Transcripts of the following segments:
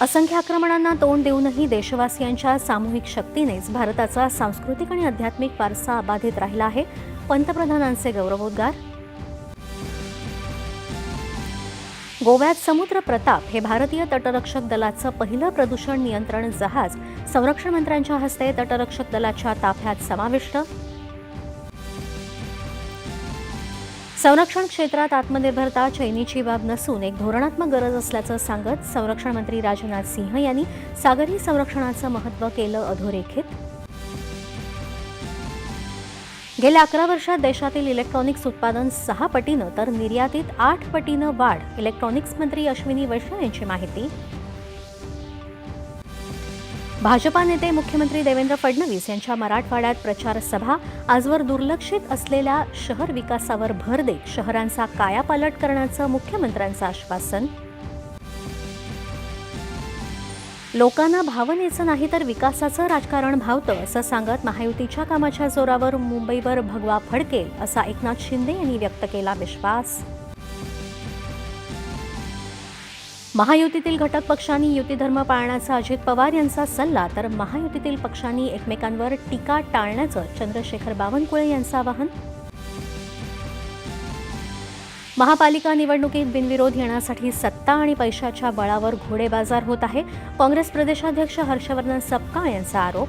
असंख्य आक्रमणांना तोंड देऊनही देशवासियांच्या सामूहिक शक्तीनेच भारताचा सांस्कृतिक आणि आध्यात्मिक वारसा अबाधित राहिला आहे. पंतप्रधानांचे गौरवोद्गार. गोव्यात समुद्र प्रताप हे भारतीय तटरक्षक दलाचं पहिलं प्रदूषण नियंत्रण जहाज. संरक्षण मंत्र्यांच्या हस्ते तटरक्षक दलाच्या ताफ्यात समाविष्ट संरक्षण क्षेत्रात आत्मनिर्भरता चैनीची बाब नसून एक धोरणात्मक गरज असल्याचं सांगत संरक्षण मंत्री राजनाथ सिंह यांनी सागरी संरक्षणाचं महत्त्व केलं अधोरेखित. गेल्या अकरा वर्षात देशातील इलेक्ट्रॉनिक्स उत्पादन सहा पटीनं तर निर्यातीत आठ पटीनं वाढ इलेक्ट्रॉनिक्स मंत्री अश्विनी वैष्णव यांची माहिती. भाजपा नेते मुख्यमंत्री देवेंद्र फडणवीस यांच्या मराठवाड्यात प्रचार सभा आजवर दुर्लक्षित असलेल्या शहर विकासावर भर देत शहरांचा कायापालट करण्याचं मुख्यमंत्र्यांचं आश्वासन. लोकांना भावनेचं नाही तर विकासाचं राजकारण भावतं असं सांगत महायुतीच्या कामाच्या जोरावर मुंबईवर भगवा फडकेल असा एकनाथ शिंदे यांनी व्यक्त केला विश्वास. महायुतीतील घटक पक्षांनी युतीधर्म पाळण्याचा अजित पवार यांचा सल्ला तर महायुतीतील पक्षांनी एकमेकांवर टीका टाळण्याचं चंद्रशेखर बावनकुळे यांचं आवाहन. महापालिका निवडणुकीत बिनविरोध येण्यासाठी सत्ता आणि पैशाच्या बळावर घोडेबाजार होत आहे. काँग्रेस प्रदेशाध्यक्ष हर्षवर्धन सपकाळ यांचा आरोप.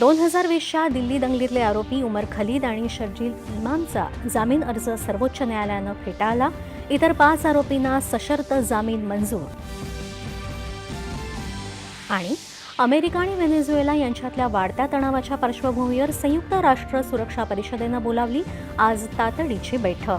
दोन हजार वीसच्या दिल्ली दंगलीतले आरोपी उमर खलीद आणि शर्जील इमामचा जामीन अर्ज सर्वोच्च न्यायालयानं फेटाळला. इतर पाच आरोपींना सशर्त जामीन मंजूर. आणि अमेरिका आणि व्हेनेझुएला यांच्यातल्या वाढत्या तणावाच्या पार्श्वभूमीवर संयुक्त राष्ट्र सुरक्षा परिषदेनं बोलावली आज तातडीची बैठक.